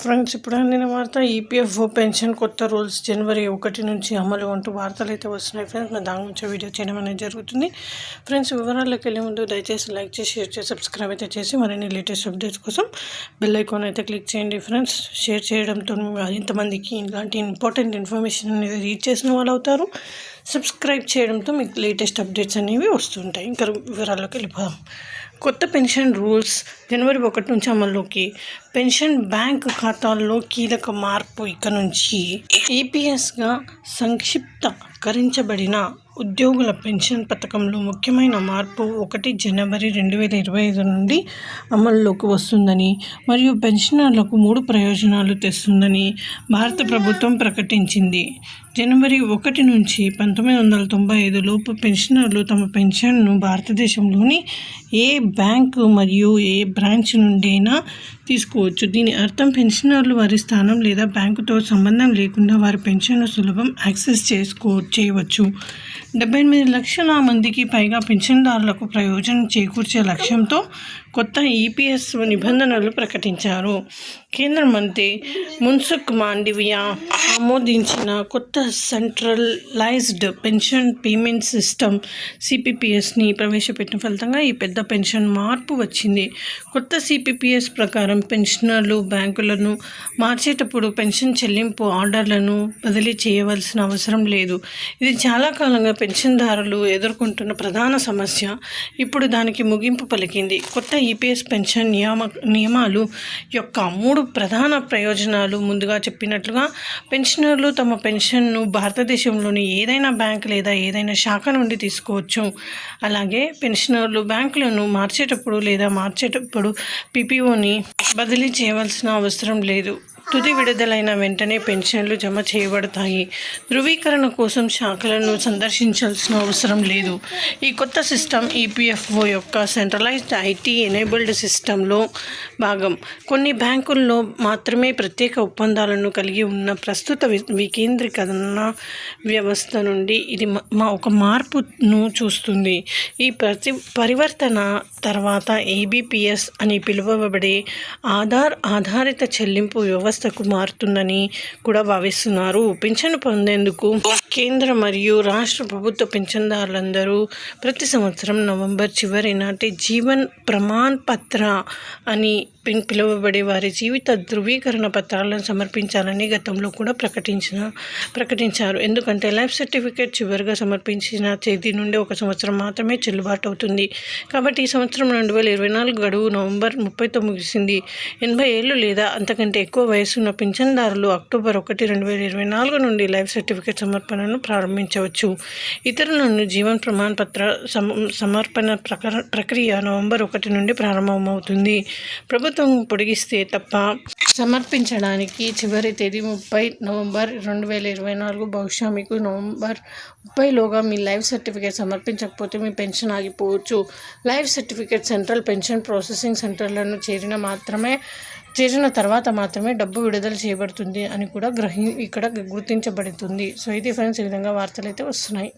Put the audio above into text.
Friends ఇప్పుడు అందిన వార్త ఈపీఎఫ్ఓ పెన్షన్ కొత్త రూల్స్ జనవరి ఒకటి నుంచి అమలు అంటూ వార్తలు అయితే వస్తున్నాయి. ఫ్రెండ్స్ నా దాని గురించి వీడియో చేయడం అనేది జరుగుతుంది. ఫ్రెండ్స్ వివరాల్లోకి వెళ్ళే ముందు దయచేసి లైక్ చేసి షేర్ చేసి సబ్స్క్రైబ్ అయితే చేసి మరిన్ని లేటెస్ట్ అప్డేట్స్ కోసం బెల్ ఐకాన్ అయితే క్లిక్ చేయండి. ఫ్రెండ్స్ షేర్ చేయడంతో ఇంతమందికి ఇలాంటి ఇంపార్టెంట్ ఇన్ఫర్మేషన్ అనేది రీచ్ చేసిన వాళ్ళు అవుతారు. సబ్స్క్రైబ్ చేయడంతో మీకు లేటెస్ట్ అప్డేట్స్ అనేవి వస్తుంటాయి. ఇంకా వివరాల్లోకి వెళ్ళిపోదాం. కొత్త పెన్షన్ రూల్స్. జనవరి ఒకటి నుంచి అమల్లోకి. పెన్షన్ బ్యాంక్ ఖాతాల్లో కీలక మార్పు ఇక నుంచి. ఏపీఎస్గా సంక్షిప్తకరించబడిన ఉద్యోగుల పెన్షన్ పథకంలో ముఖ్యమైన మార్పు ఒకటి జనవరి రెండు వేల ఇరవై ఐదు నుండి అమల్లోకి వస్తుందని మరియు పెన్షనర్లకు మూడు ప్రయోజనాలు తెస్తుందని భారత ప్రభుత్వం ప్రకటించింది. జనవరి ఒకటి నుంచి పంతొమ్మిది వందల తొంభై ఐదు లోపు పెన్షనర్లు తమ పెన్షన్ను భారతదేశంలోని ఏ బ్యాంకు మరియు ఏ బ్రాంచ్ నుండైనా తీసుకోవచ్చు. దీని అర్థం పెన్షనర్లు వారి స్థానం లేదా బ్యాంకుతో సంబంధం లేకుండా వారి పెన్షన్ను సులభం యాక్సెస్ చేసుకో చేయవచ్చు. డెబ్బై ఎనిమిది లక్షల మందికి పైగా పెన్షన్దారులకు ప్రయోజనం చేకూర్చే లక్ష్యంతో కొత్త ఈపీఎస్ నిబంధనలు ప్రకటించారు. కేంద్ర మంత్రి మున్సుఖ్ మాండివియా ఆమోదించిన కొత్త సెంట్రలైజ్డ్ పెన్షన్ పేమెంట్ సిస్టమ్ సిపిపిఎస్ని ప్రవేశపెట్టిన ఫలితంగా ఈ పెద్ద పెన్షన్ మార్పు వచ్చింది. కొత్త సిపిపిఎస్ ప్రకారం పెన్షనర్లు బ్యాంకులను మార్చేటప్పుడు పెన్షన్ చెల్లింపు ఆర్డర్లను బదిలీ చేయవలసిన అవసరం లేదు. ఇది చాలా కాలంగా పెన్షన్దారులు ఎదుర్కొంటున్న ప్రధాన సమస్య. ఇప్పుడు దానికి ముగింపు పలికింది. కొత్త ఈపీఎస్ పెన్షన్ నియామ నియమాలు యొక్క మూడు ప్రధాన ప్రయోజనాలు ముందుగా చెప్పినట్లుగా పెన్షనర్లు తమ పెన్షన్ను భారతదేశంలోని ఏదైనా బ్యాంక్ లేదా ఏదైనా శాఖ నుండి తీసుకోవచ్చు. అలాగే పెన్షనర్లు బ్యాంకులను మార్చేటప్పుడు లేదా మార్చేటప్పుడు పీపీఓని బదిలీ చేయవలసిన అవసరం లేదు. తుది విడుదలైన వెంటనే పెన్షన్లు జమ చేయబడతాయి. ధృవీకరణ కోసం శాఖలను సందర్శించాల్సిన అవసరం లేదు. ఈ కొత్త సిస్టమ్ ఈపీఎఫ్ఓ యొక్క సెంట్రలైజ్డ్ ఐటీ ఎనేబుల్డ్ సిస్టంలో భాగం. కొన్ని బ్యాంకుల్లో మాత్రమే ప్రత్యేక ఒప్పందాలను కలిగి ఉన్న ప్రస్తుత వికేంద్రీకరణ వ్యవస్థ నుండి ఇది మా ఒక మార్పును చూస్తుంది. ఈ ప్రతి పరివర్తన తర్వాత ఏబిపిఎస్ అని పిలువబడే ఆధార్ ఆధారిత చెల్లింపు వ్యవస్థ వ్యవస్థకు మారుతుందని కూడా భావిస్తున్నారు. పింఛను పొందేందుకు కేంద్ర మరియు రాష్ట్ర ప్రభుత్వ పింఛన్దారులందరూ ప్రతి సంవత్సరం నవంబర్ చివరి నాటి జీవన్ ప్రమాణ్ పత్ర అని పిలువబడే వారి జీవిత ధృవీకరణ పత్రాలను సమర్పించాలని గతంలో కూడా ప్రకటించిన ప్రకటించారు. ఎందుకంటే లైఫ్ సర్టిఫికేట్ చివరిగా సమర్పించిన తేదీ నుండి ఒక సంవత్సరం మాత్రమే చెల్లుబాటు అవుతుంది కాబట్టి ఈ సంవత్సరం రెండు వేల ఇరవై నాలుగు గడువు నవంబర్ ముప్పైతో ముగిసింది ఎనభై ఏళ్ళు లేదా అంతకంటే ఎక్కువ వయసు చేసుకున్న పింఛన్దారులు అక్టోబర్ ఒకటి రెండు వేల ఇరవై నాలుగు నుండి లైఫ్ సర్టిఫికేట్ సమర్పణను ప్రారంభించవచ్చు. ఇతరులను జీవన్ ప్రమాణపత్ర సమర్పణ ప్రక్రియ నవంబర్ ఒకటి నుండి ప్రారంభమవుతుంది. ప్రభుత్వం పొడిగిస్తే తప్ప సమర్పించడానికి చివరి తేదీ ముప్పై నవంబర్ రెండు వేల ఇరవై నాలుగు బహుశా మీకు నవంబర్ ముప్పైలోగా మీ లైఫ్ సర్టిఫికేట్ సమర్పించకపోతే మీ pension ఆగిపోవచ్చు. Life certificate central pension processing సెంటర్లను చేరిన మాత్రమే చేసిన తర్వాత మాత్రమే డబ్బు విడుదల చేయబడుతుంది అని కూడా గ్రహి ఇక్కడ గుర్తించబడుతుంది. సో ఇది ఫ్రెండ్స్ ఈ విధంగా వార్తలు అయితే వస్తున్నాయి.